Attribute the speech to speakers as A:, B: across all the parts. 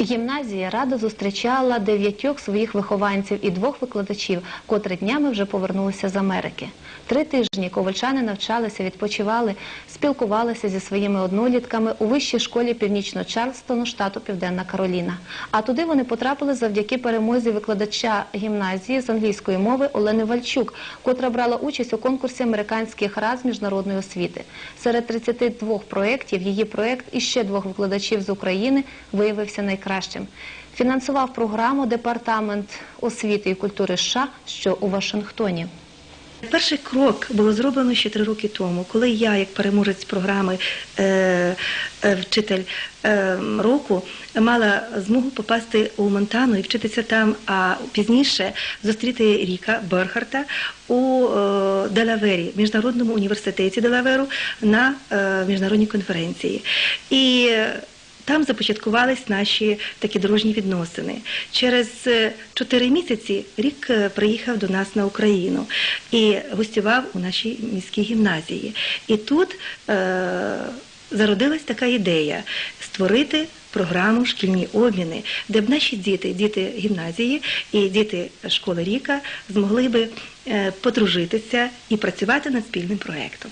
A: Гімназія радо зустрічала дев'ятьох своїх вихованців і двох викладачів, котрі днями вже повернулися з Америки. Три тижні ковальчани навчалися, відпочивали, спілкувалися зі своїми однолітками у вищій школі Північно-Чарльстону, штату Південна Кароліна. А туди вони потрапили завдяки перемозі викладача гімназії з англійської мови Олени Вальчук, котра брала участь у конкурсі американських рад міжнародної освіти. Серед 32 проєктів її проєкт і ще двох викладачів з України виявився найкращим. Фінансував програму Департамент освіти і культури США, що у Вашингтоні.
B: Перший крок було зроблено ще три роки тому, коли я, як переможець програми е, е, вчитель е, року, мала змогу попасти у Монтану і вчитися там, а пізніше зустріти Ріка Берхарта у е, Делавері, міжнародному університеті Делаверу на е, міжнародній конференції. І там започаткувались наші такі дружні відносини. Через е, чотири місяці рік е, приїхав до нас на Україну і гостював у нашій міській гімназії. І тут е, зародилась така ідея створити програму шкільні обміни, де б наші діти, діти гімназії і діти школи Ріка змогли би е, подружитися і працювати над спільним проєктом.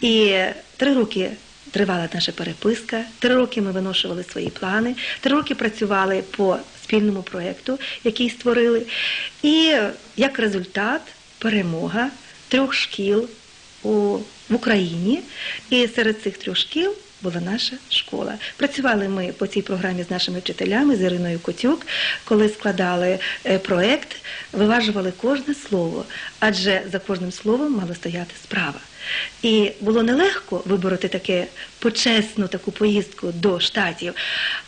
B: І три роки тривала наша переписка, три роки ми виношували свої плани, три роки працювали по спільному проєкту, який створили. І як результат перемога трьох шкіл у, в Україні. І серед цих трьох шкіл була наша школа. Працювали ми по цій програмі з нашими вчителями, з Іриною Котюк, коли складали е, проєкт, виважували кожне слово, адже за кожним словом мала стояти справа. І було нелегко вибороти таке почесну таку поїздку до штатів,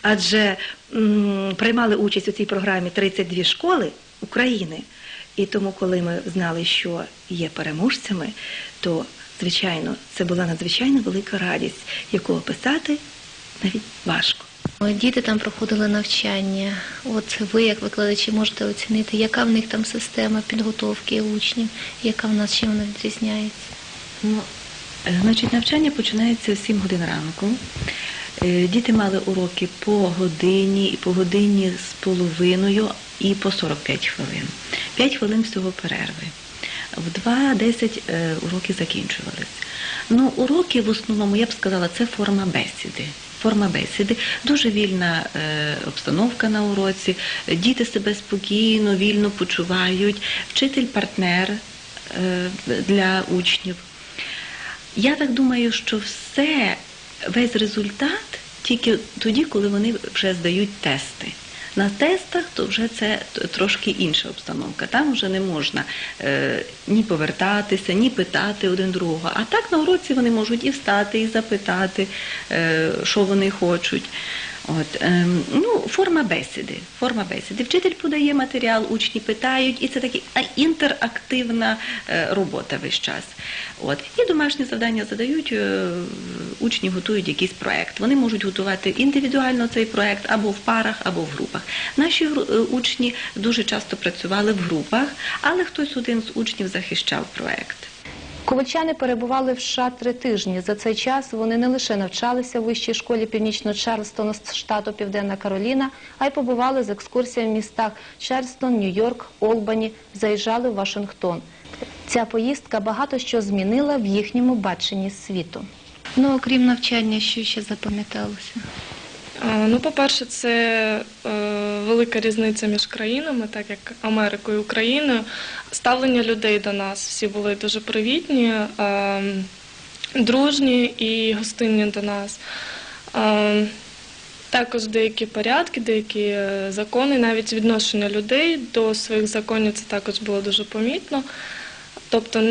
B: адже приймали участь у цій програмі 32 школи України. І тому, коли ми знали, що є переможцями, то звичайно це була надзвичайно велика радість, яку описати навіть важко.
C: Діти там проходили навчання. От ви, як викладачі, можете оцінити, яка в них там система підготовки учнів, яка в нас чим вона відрізняється.
D: Ну, е, значить, навчання починається в 7 годин ранку. Е, Діти мали уроки по годині, і по годині з половиною і по 45 хвилин. 5 хвилин всього перерви. В 2.10 е, уроки закінчувались. Ну, уроки в основному, я б сказала, це форма бесіди. Форма бесіди, дуже вільна е, обстановка на уроці, діти себе спокійно, вільно почувають, вчитель партнер е, для учнів. Я так думаю, що все, весь результат тільки тоді, коли вони вже здають тести. На тестах то вже це трошки інша обстановка. Там вже не можна е, ні повертатися, ні питати один другого. А так на уроці вони можуть і встати, і запитати, е, що вони хочуть. От, ем, ну, форма бесіди. Форма бесіди. Вчитель подає матеріал, учні питають, і це така інтерактивна е, робота весь час. От. І домашні завдання задають, е, учні готують якийсь проект. Вони можуть готувати індивідуально цей проект або в парах, або в групах. Наші е, учні дуже часто працювали в групах, але хтось один з учнів захищав проект.
A: Ковальчани перебували в США три тижні. За цей час вони не лише навчалися в вищій школі Північно-Чарльстона з штату Південна Кароліна, а й побували з екскурсіями в містах Чарльстон, Нью-Йорк, Олбані, заїжджали в Вашингтон. Ця поїздка багато що змінила в їхньому баченні світу.
C: Ну, окрім навчання, що ще запам'яталося?
E: А, Ну, по-перше, це е, велика різниця між країнами, так як Америкою і Україною. Ставлення людей до нас всі були дуже привітні, е, дружні і гостинні до нас. Е, також деякі порядки, деякі е, закони, навіть відношення людей до своїх законів це також було дуже помітно. Тобто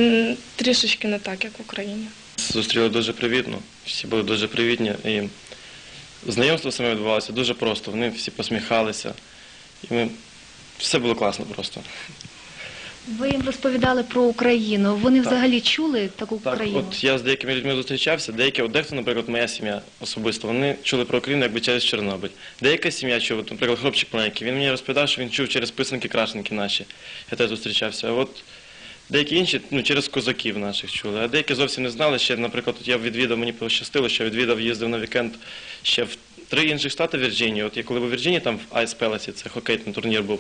E: трішечки не так, як в Україні.
F: Зустріли дуже привітно, всі були дуже привітні. І знайомство саме відбувалося дуже просто. Вони всі посміхалися. І ми... все було класно просто.
C: Ви їм розповідали про Україну. Вони
F: Так.
C: взагалі чули таку
F: Так,
C: країну?
F: от я з деякими людьми зустрічався, деякі, от дехто, наприклад, моя сім'я особисто, вони чули про Україну якби через Чорнобиль. Деяка сім'я чула, наприклад, хлопчик маленький, він мені розповідав, що він чув через писанки крашенки наші. Я теж зустрічався. А от деякі інші ну, через козаків наших чули, а деякі зовсім не знали ще, наприклад, от я відвідав, мені пощастило, що відвідав, їздив на вікенд ще в три інших штати Вірджинії. От я коли був у Вірджинії, там в Айс Пелесі, це хокей, там турнір був.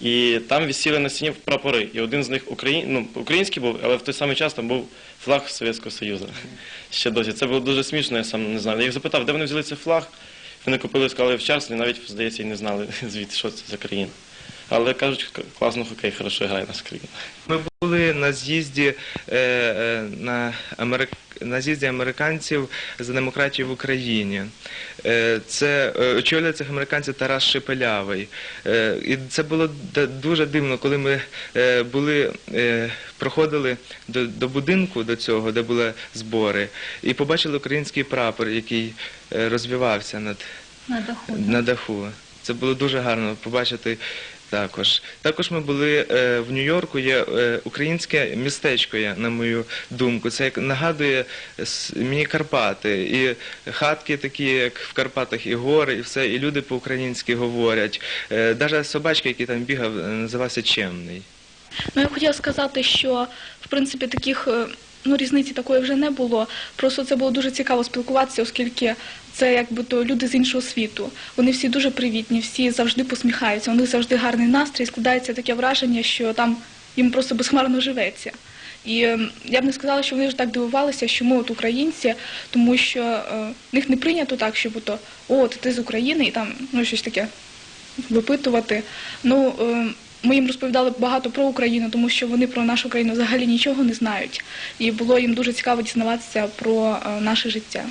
F: І там висіли на стіні прапори. І один з них Украї... ну, український був, але в той самий час там був флаг Совєтського Союзу. Ще досі. Це було дуже смішно, я сам не знаю. Я їх запитав, де вони взяли цей флаг. Вони купили, сказали в Чарслі, навіть, здається, і не знали звідти, що це за країна. Але кажуть, класно хокей, хорошо грає наша країна.
G: Ми були на з'їзді е, е, на, Америк... на з'їзді американців за демократію в Україні. Е, це е, очолює цих американців Тарас Шепелявий. Е, і це було дуже дивно, коли ми е, були, е, проходили до, до будинку до цього, де були збори, і побачили український прапор, який е, розвивався над
C: На даху.
G: на даху. Це було дуже гарно побачити також. Також ми були е, в Нью-Йорку, є е, українське містечко, є, на мою думку. Це як нагадує мені Карпати. І хатки такі, як в Карпатах, і гори, і все, і люди по-українськи говорять. Е, Навіть собачка, який там бігав, е, називався Чемний.
H: Ну, я хотіла сказати, що в принципі таких е, ну, різниці такої вже не було. Просто це було дуже цікаво спілкуватися, оскільки це якби то люди з іншого світу. Вони всі дуже привітні, всі завжди посміхаються, у них завжди гарний настрій, складається таке враження, що там їм просто безхмарно живеться. І е, я б не сказала, що вони ж так дивувалися, що ми от українці, тому що е, в них не прийнято так, щоб ото, о, от ти з України і там ну щось таке випитувати. Ну, е, ми їм розповідали багато про Україну, тому що вони про нашу країну взагалі нічого не знають. І було їм дуже цікаво дізнаватися про е, наше життя.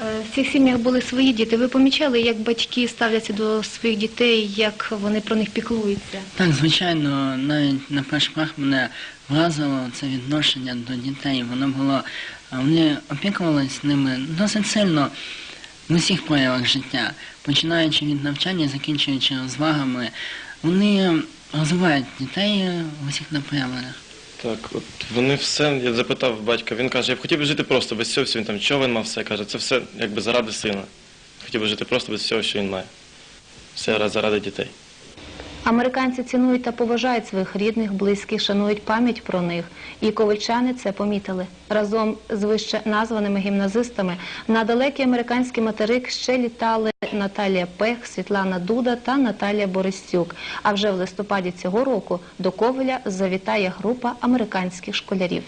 C: Е, В цих сім'ях були свої діти. Ви помічали, як батьки ставляться до своїх дітей, як вони про них піклуються?
I: Так, звичайно, навіть на перший плах мене вразило це відношення до дітей. Воно було, вони опікувалися ними досить сильно в усіх проявах життя, починаючи від навчання, закінчуючи розвагами. Вони розвивають дітей в усіх направленнях.
F: Так, от вони все, я запитав батька, він каже, я б хотів би жити просто без цього, він там човен мав все, каже, це все якби заради сина. Хотів би жити просто без всього, що він має. Все заради дітей.
A: Американці цінують та поважають своїх рідних, близьких, шанують пам'ять про них. І ковальчани це помітили. Разом з вище названими гімназистами на далекий американський материк ще літали Наталія Пех, Світлана Дуда та Наталія Борисюк. А вже в листопаді цього року до Ковеля завітає група американських школярів.